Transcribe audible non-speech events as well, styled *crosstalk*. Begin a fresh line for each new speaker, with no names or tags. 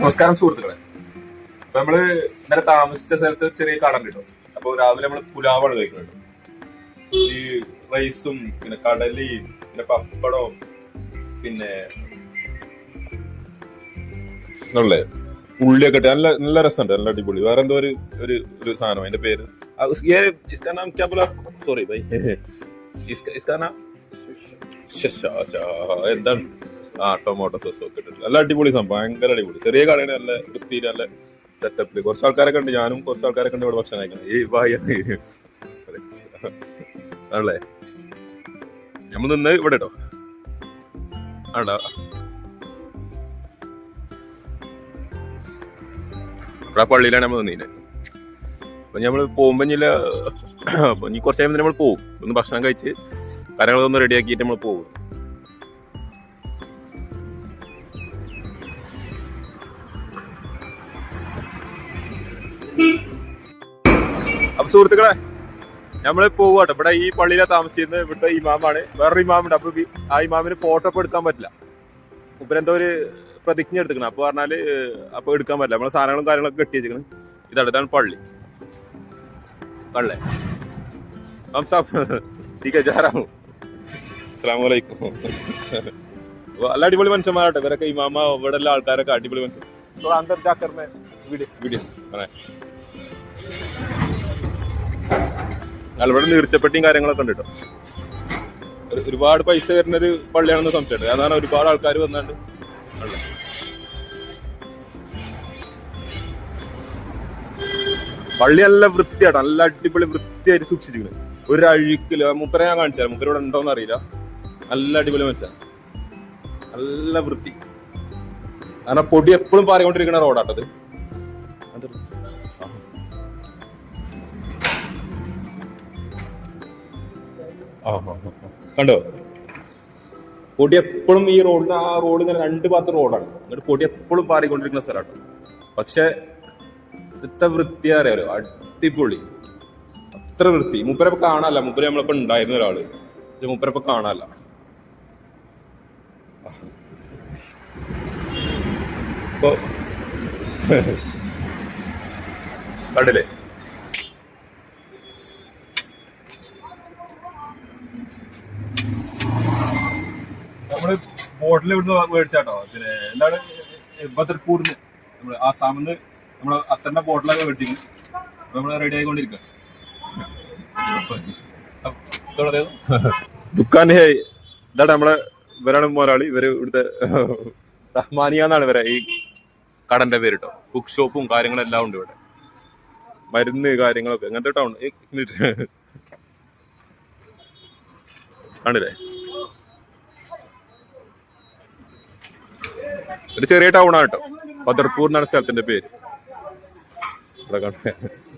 നമസ്കാരം സുഹൃത്തുക്കളെ. അപ്പൊ നമ്മൾ ഇന്നലെ താമസിച്ച സ്ഥലത്ത് ചെറിയ കടം കിട്ടും അപ്പൊ രാവിലെ നമ്മൾ പുലാവാണ് കഴിക്കുന്നുണ്ട് ഈ റൈസും പിന്നെ കടലയും പിന്നെ പപ്പടവും പിന്നെ നല്ല ഉള്ളിയൊക്കെ ഇട്ട് നല്ല നല്ല രസമുണ്ട് നല്ല അടിപൊളി. വേറെ എന്തോ ഒരു ഒരു ഒരു സാധനം അതിന്റെ പേര്? Sorry bye. എന്താണ് ആ ടൊമാറ്റോ സോസ് ഒക്കെ ഇട്ടിട്ട് നല്ല അടിപൊളി സംഭവം. ഭയങ്കര അടിപൊളി. ചെറിയ കടയാണ് നല്ല വൃത്തിയിൽ നല്ല സെറ്റപ്പിൽ കുറച്ച് ആൾക്കാരൊക്കെ ഉണ്ട്. ഞാനും കുറച്ച് ആൾക്കാരൊക്കെ ഉണ്ട് ഇവിടെ ഭക്ഷണം കഴിക്കണം ഈ വായാണ് ആണല്ലേ? നമ്മൾ നിന്ന് ഇവിടെ കേട്ടോ ആടാ ഇവിടെ പള്ളിയിലാണ് നമ്മൾ നിന്നീനെ. അപ്പൊ നമ്മൾ പോകുമ്പോ ഇല്ല ഇനി കുറച്ച് കഴിയുമ്പോൾ നമ്മൾ പോകും ഒന്ന് ഭക്ഷണം കഴിച്ച് കാര്യങ്ങളൊന്ന് റെഡിയാക്കിയിട്ട് നമ്മൾ പോകും അപ്പൊ സുഹൃത്തുക്കളെ നമ്മൾ പോവാട്ടോ. ഇവിടെ ഈ പള്ളിയിലെ താമസിച്ചിരുന്ന ഇവിടുത്തെ ഇമാമാണ്. വേറൊരു ഇമാമുണ്ട്. അപ്പൊ ആ ഇമാമിന് ഫോട്ടോ ഒക്കെ എടുക്കാൻ പറ്റില്ല. ഉപ്പരെന്തോ ഒരു പ്രതിജ്ഞ എടുക്കണം അപ്പൊ പറഞ്ഞാൽ അപ്പൊ എടുക്കാൻ പറ്റില്ല. നമ്മളെ സാധനങ്ങളും കാര്യങ്ങളൊക്കെ കെട്ടി വെച്ചിരിക്കണം. ഇതടുത്താണ് പള്ളി. പള്ളേ. *laughs* നല്ല അടിപൊളി മനുഷ്യന്മാരാട്ടെ ഇവരൊക്കെ. ഇമാമ ഇവിടെയുള്ള ആൾക്കാരൊക്കെ അടിപൊളി മനുഷ്യൻ വീഡിയോ വീഡിയോ ഇവിടെ നീർച്ചപ്പെട്ടിയും കാര്യങ്ങളൊക്കെ ഉണ്ട് കേട്ടോ. ഒരുപാട് പൈസ വരുന്ന ഒരു പള്ളിയാണെന്ന് സംശയമുണ്ട്. അതാണ് ഒരുപാട് ആൾക്കാർ വന്നാണ്ട്. പള്ളി നല്ല വൃത്തിയാട്ടോ. നല്ല അടിപൊളി വൃത്തിയായിട്ട് സൂക്ഷിച്ചിരിക്കുന്നത് ഒരു അഴുക്കില്ല മുപ്പര ഞാൻ കാണിച്ചാൽ മുപ്പര ഇവിടെ ഉണ്ടോന്ന് അറിയില്ല. നല്ല അടിപൊളി മനസ്സിലാണ് നല്ല വൃത്തി. കാരണം പൊടി എപ്പോഴും പാറിക്കൊണ്ടിരിക്കുന്ന റോഡാട്ടത് കണ്ടോ? പൊടി എപ്പോഴും ഈ റോഡിന് ആ റോഡ് ഇങ്ങനെ രണ്ട് ഭാഗത്ത് റോഡാണ് എന്നിട്ട് പൊടി എപ്പോഴും പാറിക്കൊണ്ടിരിക്കുന്ന സ്ഥലമാണ്. പക്ഷെ ഇത്ര വൃത്തി അറിയാലോ അടിപൊളി. അത്ര വൃത്തി. മൂപ്പരപ്പൊ കാണാല്ല മൂപ്പര് നമ്മളിപ്പോ ഉണ്ടായിരുന്ന ഒരാൾ. പക്ഷെ മൂപ്പരപ്പൊ കാണാല്ല കണ്ടില്ലേ നമ്മൾ ബോട്ടിൽ ഇവിടുന്ന് മേടിച്ചാട്ടോ. പിന്നെ എന്താണ് നമ്മൾ നമ്മൾ ആസാമിന്ന് നമ്മൾ അത്തറിന്റെ ബോട്ടിലൊക്കെ മേടിച്ചിരുന്നു അപ്പൊ നമ്മൾ റെഡി ആയിക്കൊണ്ടിരിക്കുക ദുഃഖാൻ ഹേ ഇതാണ് നമ്മളെ ഇവരാണ് മോരാളി. ഇവർ ഇവിടുത്തെ റഹ്മാനിയ എന്നാണ് ഇവരെ ഈ കടന്റെ പേര് കേട്ടോ ബുക്ക് ഷോപ്പും കാര്യങ്ങളും എല്ലാം ഉണ്ട് ഇവിടെ. മരുന്ന് കാര്യങ്ങളൊക്കെ. അങ്ങനത്തെ ടൗൺ കാണില്ലേ ഒരു ചെറിയ ടൗൺ ആണ് കേട്ടോ. ബദർപൂർ എന്നാണ് സ്ഥലത്തിന്റെ പേര്. ഇവിടെ കാണാൻ